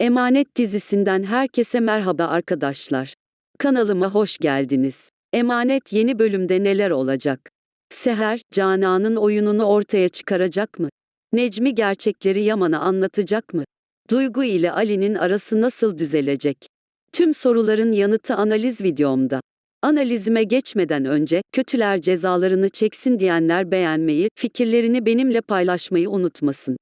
Emanet dizisinden herkese merhaba arkadaşlar. Kanalıma hoş geldiniz. Emanet yeni bölümde neler olacak? Seher, Canan'ın oyununu ortaya çıkaracak mı? Necmi gerçekleri Yaman'a anlatacak mı? Duygu ile Ali'nin arası nasıl düzelecek? Tüm soruların yanıtı analiz videomda. Analizime geçmeden önce, kötüler cezalarını çeksin diyenler beğenmeyi, fikirlerini benimle paylaşmayı unutmasın.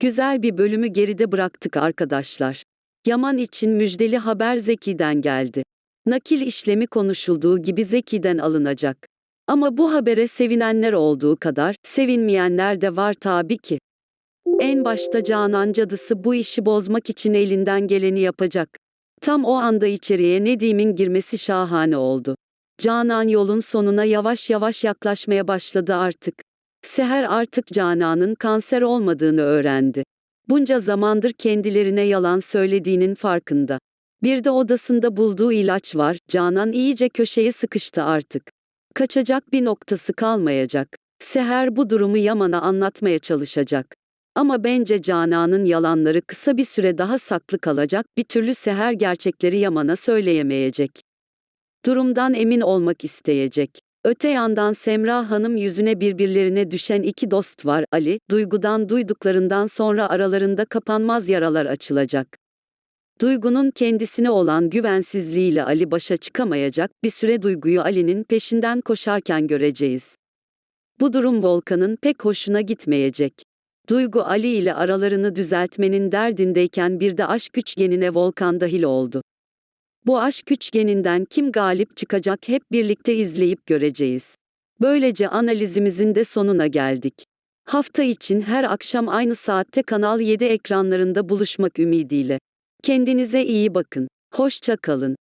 Güzel bir bölümü geride bıraktık arkadaşlar. Yaman için müjdeli haber Zeki'den geldi. Nakil işlemi konuşulduğu gibi Zeki'den alınacak. Ama bu habere sevinenler olduğu kadar, sevinmeyenler de var tabii ki. En başta Canan cadısı bu işi bozmak için elinden geleni yapacak. Tam o anda içeriye Nedim'in girmesi şahane oldu. Canan yolun sonuna yavaş yavaş yaklaşmaya başladı artık. Seher artık Canan'ın kanser olmadığını öğrendi. Bunca zamandır kendilerine yalan söylediğinin farkında. Bir de odasında bulduğu ilaç var, Canan iyice köşeye sıkıştı artık. Kaçacak bir noktası kalmayacak. Seher bu durumu Yaman'a anlatmaya çalışacak. Ama bence Canan'ın yalanları kısa bir süre daha saklı kalacak, bir türlü Seher gerçekleri Yaman'a söyleyemeyecek. Durumdan emin olmak isteyecek. Öte yandan Semra Hanım yüzüne birbirlerine düşen iki dost var. Ali, Duygu'dan duyduklarından sonra aralarında kapanmaz yaralar açılacak. Duygu'nun kendisine olan güvensizliğiyle Ali başa çıkamayacak, bir süre Duygu'yu Ali'nin peşinden koşarken göreceğiz. Bu durum Volkan'ın pek hoşuna gitmeyecek. Duygu Ali ile aralarını düzeltmenin derdindeyken bir de aşk üçgenine Volkan dahil oldu. Bu aşk üçgeninden kim galip çıkacak hep birlikte izleyip göreceğiz. Böylece analizimizin de sonuna geldik. Hafta için her akşam aynı saatte Kanal 7 ekranlarında buluşmak ümidiyle. Kendinize iyi bakın. Hoşça kalın.